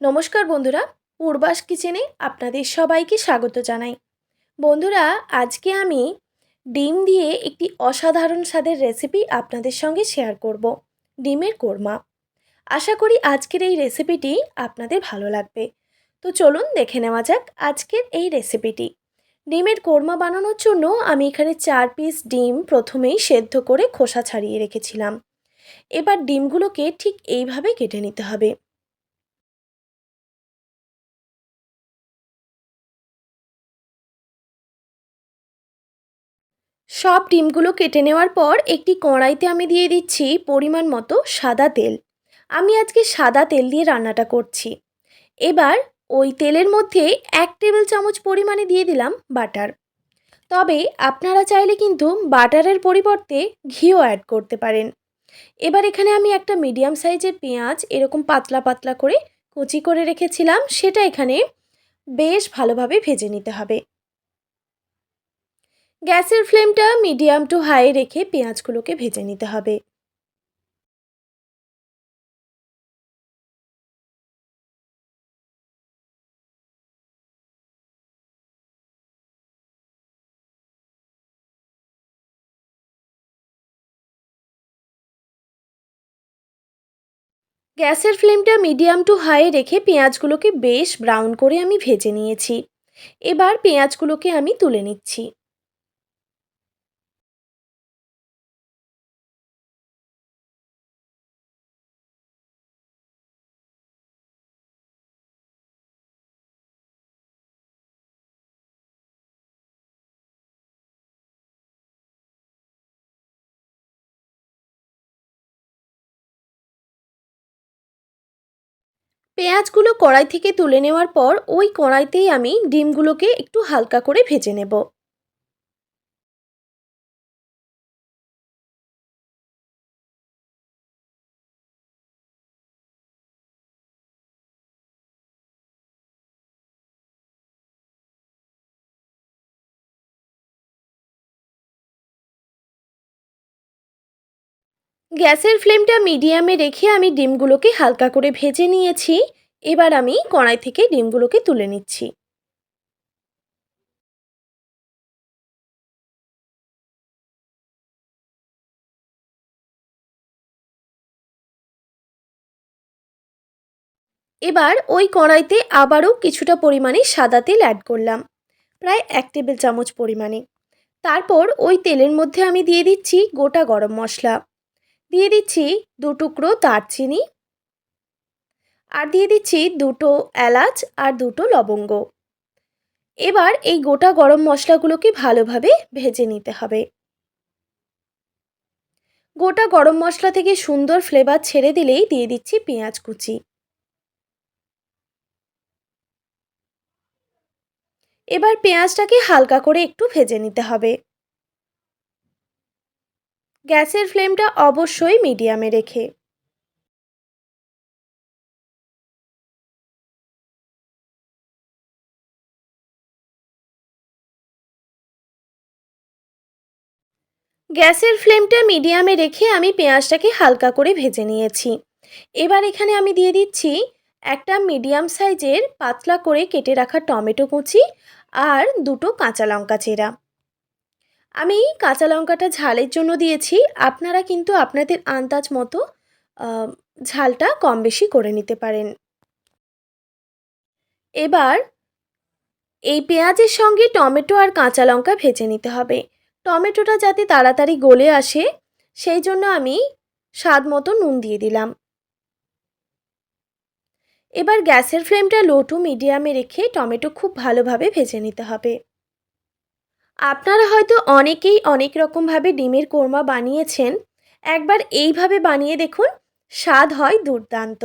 নমস্কার বন্ধুরা, পূর্বাস কিচেনে আপনাদের সবাইকে স্বাগত জানাই। বন্ধুরা, আজকে আমি ডিম দিয়ে একটি অসাধারণ স্বাদের রেসিপি আপনাদের সঙ্গে শেয়ার করব, ডিমের কোরমা। আশা করি আজকের এই রেসিপিটি আপনাদের ভালো লাগবে। তো চলুন দেখে নেওয়া যাক আজকের এই রেসিপিটি। ডিমের কোরমা বানানোর জন্য আমি এখানে চার পিস ডিম প্রথমেই সেদ্ধ করে খোসা ছাড়িয়ে রেখেছিলাম। এবার ডিমগুলোকে ঠিক এইভাবে কেটে নিতে হবে। সব ডিমগুলো কেটে নেওয়ার পর একটি কড়াইতে আমি দিয়ে দিচ্ছি পরিমাণ মতো সাদা তেল। আমি আজকে সাদা তেল দিয়ে রান্নাটা করছি। এবার ওই তেলের মধ্যে এক টেবিল চামচ পরিমাণে দিয়ে দিলাম বাটার। তবে আপনারা চাইলে কিন্তু বাটারের পরিবর্তে ঘিও অ্যাড করতে পারেন। এবার এখানে আমি একটা মিডিয়াম সাইজের পেঁয়াজ এরকম পাতলা পাতলা করে কুচি করে রেখেছিলাম, সেটা এখানে বেশ ভালোভাবে ভেজে নিতে হবে। গ্যাসের ফ্লেমটা মিডিয়াম টু হাই রেখে পেঁয়াজগুলোকে ভেজে নিতে হবে। গ্যাসের ফ্লেমটা মিডিয়াম টু হাই রেখে পেঁয়াজগুলোকে বেশ ব্রাউন করে আমি ভেজে নিয়েছি। এবার পেঁয়াজগুলোকে আমি তুলে নিচ্ছি। পেঁয়াজগুলো কড়াই থেকে তুলে নেওয়ার পর ওই কড়াইতেই আমি ডিমগুলোকে একটু হালকা করে ভেজে নেব। গ্যাসের ফ্লেমটা মিডিয়ামে রেখে আমি ডিমগুলোকে হালকা করে ভেজে নিয়েছি। এবার আমি কড়াই থেকে ডিমগুলোকে তুলে নিচ্ছি। এবার ওই কড়াইতে আবারও কিছুটা পরিমাণে সাদা তেল অ্যাড করলাম, প্রায় এক টেবিল চামচ পরিমাণে। তারপর ওই তেলের মধ্যে আমি দিয়ে দিচ্ছি গোটা গরম মশলা। দিয়ে দিচ্ছি দু টুকরো দারচিনি আর দিয়ে দিচ্ছি দুটো এলাচ আর দুটো লবঙ্গ। এবার এই গোটা গরম মশলাগুলোকে ভালোভাবে ভেজে নিতে হবে। গোটা গরম মশলা থেকে সুন্দর ফ্লেভার ছেড়ে দিলেই দিয়ে দিচ্ছি পেঁয়াজ কুচি। এবার পেঁয়াজটাকে হালকা করে একটু ভেজে নিতে হবে। গ্যাসের ফ্লেমটা অবশ্যই মিডিয়ামে রেখে। গ্যাসের ফ্লেমটা মিডিয়ামে রেখে আমি পেঁয়াজটাকে হালকা করে ভেজে নিয়েছি। এবার এখানে আমি দিয়ে দিচ্ছি একটা মিডিয়াম সাইজের পাতলা করে কেটে রাখা টমেটো কুচি আর দুটো কাঁচা লঙ্কা চেরা। আমি কাঁচা লঙ্কাটা ঝালের জন্য দিয়েছি। আপনারা কিন্তু আপনাদের আন্দাজ মতো ঝালটা কম বেশি করে নিতে পারেন। এবার এই পেঁয়াজের সঙ্গে টমেটো আর কাঁচা লঙ্কা ভেজে নিতে হবে। টমেটোটা যাতে তাড়াতাড়ি গলে আসে, সেই জন্য আমি স্বাদ মতো নুন দিয়ে দিলাম। এবার গ্যাসের ফ্লেমটা লো টু মিডিয়ামে রেখে টমেটো খুব ভালোভাবে ভেজে নিতে হবে। আপনারা হয়তো অনেকেই অনেক রকমভাবে ডিমের কোরমা বানিয়েছেন। একবার এইভাবে বানিয়ে দেখুন, স্বাদ হয় দুর্দান্ত।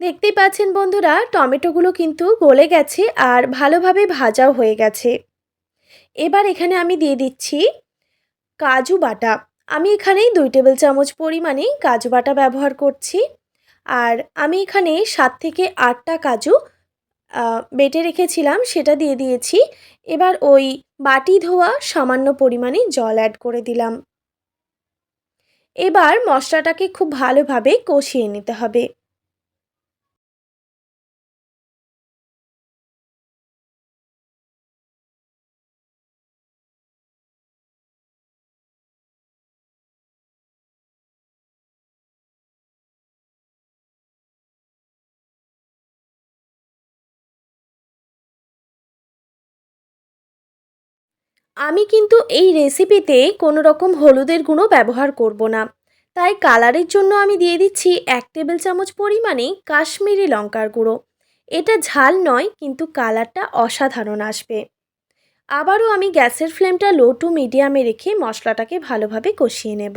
দেখতেই পাচ্ছেন বন্ধুরা, টমেটোগুলো কিন্তু গলে গেছে আর ভালোভাবে ভাজাও হয়ে গেছে। এবার এখানে আমি দিয়ে দিচ্ছি কাজু বাটা। আমি এখানেই দুই টেবিল চামচ পরিমাণে কাজু বাটা ব্যবহার করছি। আর আমি এখানে সাত থেকে আটটা কাজু বেটে রেখেছিলাম, সেটা দিয়ে দিয়েছি। এবার ওই বাটি ধোয়া সামান্য পরিমাণে জল অ্যাড করে দিলাম। এবার মশলাটাকে খুব ভালোভাবে কষিয়ে নিতে হবে। আমি কিন্তু এই রেসিপিতে কোনো রকম হলুদের গুঁড়ো ব্যবহার করব না। তাই কালারের জন্য আমি দিয়ে দিচ্ছি এক টেবিল চামচ পরিমাণে কাশ্মীরি লঙ্কার গুঁড়ো। এটা ঝাল নয়, কিন্তু কালারটা অসাধারণ আসবে। আবারও আমি গ্যাসের ফ্লেমটা লো টু মিডিয়ামে রেখে মশলাটাকে ভালোভাবে কষিয়ে নেব।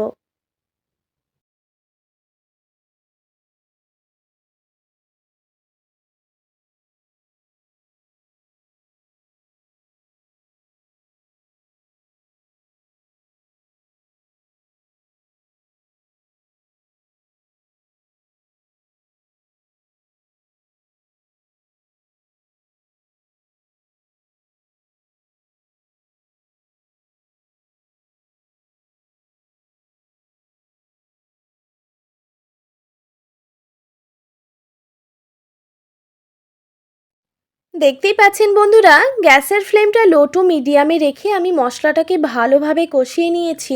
দেখতেই পাচ্ছেন বন্ধুরা, গ্যাসের ফ্লেমটা লো টু মিডিয়ামে রেখে আমি মশলাটাকে ভালোভাবে কষিয়ে নিয়েছি।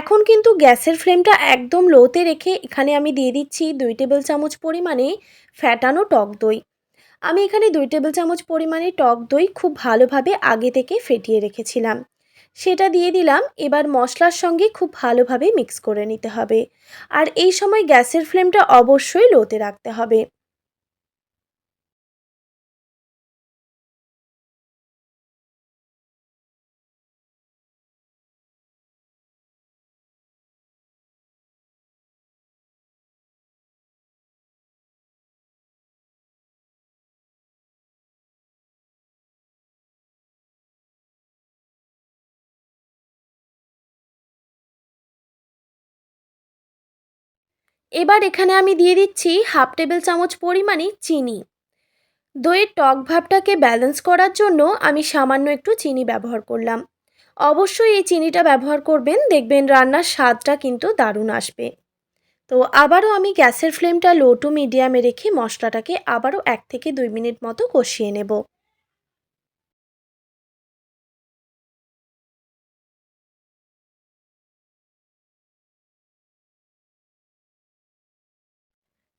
এখন কিন্তু গ্যাসের ফ্লেমটা একদম লোতে রেখে এখানে আমি দিয়ে দিচ্ছি দুই টেবিল চামচ পরিমাণে ফ্যাটানো টক দই। আমি এখানে দুই টেবিল চামচ পরিমাণে টক দই খুব ভালোভাবে আগে থেকে ফেটিয়ে রেখেছিলাম। সেটা দিয়ে দিলাম, এবার মশলার সঙ্গে খুব ভালোভাবে মিক্স করে নিতে হবে। আর এই সময় গ্যাসের ফ্লেমটা অবশ্যই লোতে রাখতে হবে। এবার এখানে আমি দিয়ে দিচ্ছি হাফ টেবিল চামচ পরিমাণে চিনি। দইয়ের টক ভাবটাকে ব্যালেন্স করার জন্য আমি সামান্য একটু চিনি ব্যবহার করলাম। অবশ্যই এই চিনিটা ব্যবহার করবেন, দেখবেন রান্নার স্বাদটা কিন্তু দারুণ আসবে। তো আবারও আমি গ্যাসের ফ্লেমটা লো টু মিডিয়ামে রেখে মশলাটাকে আবারও এক থেকে দুই মিনিট মতো কষিয়ে নেব।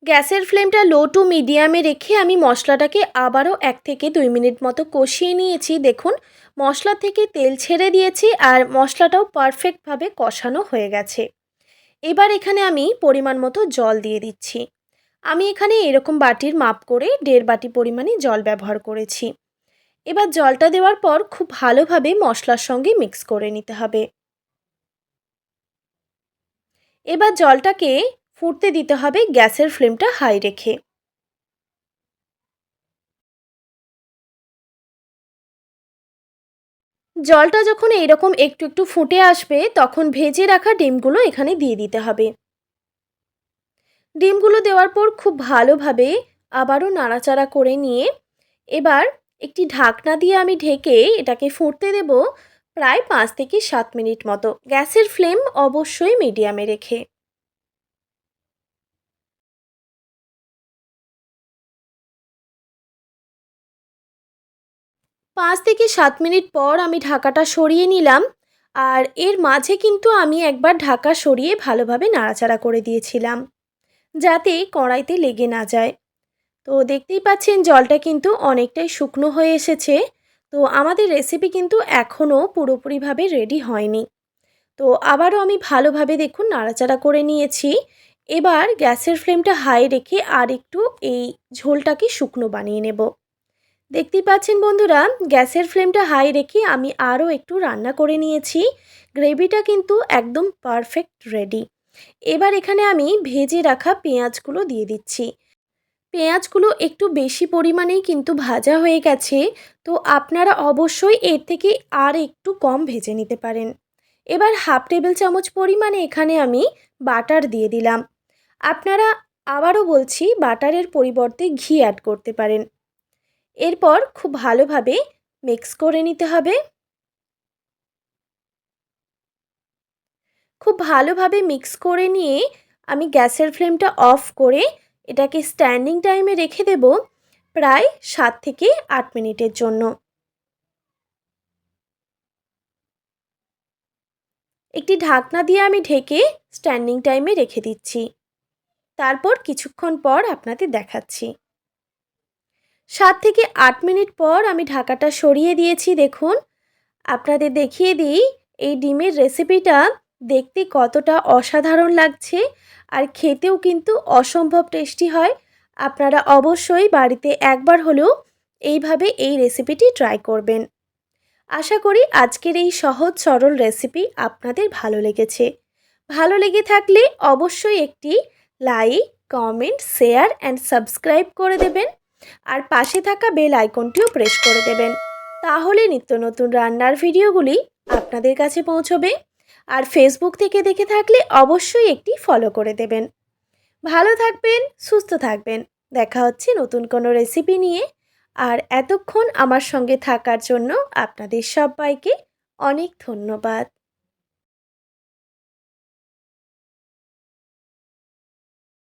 গ্যাসের ফ্লেমটা লো টু মিডিয়ামে রেখে আমি মশলাটাকে আবারও এক থেকে দুই মিনিট মতো কষিয়ে নিয়েছি। দেখুন, মশলা থেকে তেল ছেড়ে দিয়েছি আর মশলাটাও পারফেক্টভাবে কষানো হয়ে গেছে। এবার এখানে আমি পরিমাণ মতো জল দিয়ে দিচ্ছি। আমি এখানে এরকম বাটির মাপ করে দেড় বাটি পরিমাণে জল ব্যবহার করেছি। এবার জলটা দেওয়ার পর খুব ভালোভাবে মশলার সঙ্গে মিক্স করে নিতে হবে। এবার জলটাকে ফুটতে দিতে হবে গ্যাসের ফ্লেমটা হাই রেখে। জলটা যখন এইরকম একটু একটু ফুটে আসবে, তখন ভেজে রাখা ডিমগুলো এখানে দিয়ে দিতে হবে। ডিমগুলো দেওয়ার পর খুব ভালোভাবে আবারও নাড়াচাড়া করে নিয়ে এবার একটি ঢাকনা দিয়ে আমি ঢেকে এটাকে ফুটতে দেব প্রায় পাঁচ থেকে সাত মিনিট মতো। গ্যাসের ফ্লেম অবশ্যই মিডিয়ামে রেখে। পাঁচ থেকে সাত মিনিট পর আমি ঢাকাটা সরিয়ে নিলাম আর এর মাঝে কিন্তু আমি একবার ঢাকা সরিয়ে ভালোভাবে নাড়াচাড়া করে দিয়েছিলাম, যাতে কড়াইতে লেগে না যায়। তো দেখতেই পাচ্ছেন জলটা কিন্তু অনেকটাই শুকনো হয়ে এসেছে। তো আমাদের রেসিপি কিন্তু এখনও পুরোপুরিভাবে রেডি হয়নি। তো আবারও আমি ভালোভাবে দেখুন নাড়াচাড়া করে নিয়েছি। এবার গ্যাসের ফ্লেমটা হাই রেখে আর একটু এই ঝোলটাকে শুকনো বানিয়ে নেব। দেখতেই পাচ্ছেন বন্ধুরা, গ্যাসের ফ্লেমটা হাই রেখে আমি আরও একটু রান্না করে নিয়েছি। গ্রেভিটা কিন্তু একদম পারফেক্ট রেডি। এবার এখানে আমি ভেজে রাখা পেঁয়াজগুলো দিয়ে দিচ্ছি। পেঁয়াজগুলো একটু বেশি পরিমাণেই কিন্তু ভাজা হয়ে গেছে, তো আপনারা অবশ্যই এর থেকে আর একটু কম ভেজে নিতে পারেন। এবার হাফ টেবিল চামচ পরিমাণে এখানে আমি বাটার দিয়ে দিলাম। আপনারা আবারও বলছি, বাটারের পরিবর্তে ঘি অ্যাড করতে পারেন। এরপর খুব ভালোভাবে মিক্স করে নিতে হবে। খুব ভালোভাবে মিক্স করে নিয়ে আমি গ্যাসের ফ্লেমটা অফ করে এটাকে স্ট্যান্ডিং টাইমে রেখে দেব প্রায় সাত থেকে আট মিনিটের জন্য। একটি ঢাকনা দিয়ে আমি ঢেকে স্ট্যান্ডিং টাইমে রেখে দিচ্ছি। তারপর কিছুক্ষণ পর আপনাদের দেখাচ্ছি। সাত থেকে আট মিনিট পর আমি ঢাকাটা সরিয়ে দিয়েছি, দেখুন। আপনাদের দেখিয়ে দিই, এই ডিমের রেসিপিটা দেখতে কতটা অসাধারণ লাগছে আর খেতেও কিন্তু অসম্ভব টেস্টি হয়। আপনারা অবশ্যই বাড়িতে একবার হলেও এইভাবে এই রেসিপিটি ট্রাই করবেন। আশা করি আজকের এই সহজ সরল রেসিপি আপনাদের ভালো লেগেছে। ভালো লেগে থাকলে অবশ্যই একটি like, comment, share, and subscribe করে দেবেন। আর পাশে থাকা বেল আইকনটিও প্রেস করে দেবেন। তাহলে নিত্য নতুন রান্নার ভিডিওগুলি আপনাদের কাছে পৌঁছবে আর ফেসবুক থেকে দেখে থাকলে অবশ্যই একটি ফলো করে দেবেন। ভালো থাকবেন, সুস্থ থাকবেন। দেখা হচ্ছে নতুন কোনো রেসিপি নিয়ে। আর এতক্ষণ আমার সঙ্গে থাকার জন্য আপনাদের সবাইকে অনেক ধন্যবাদ।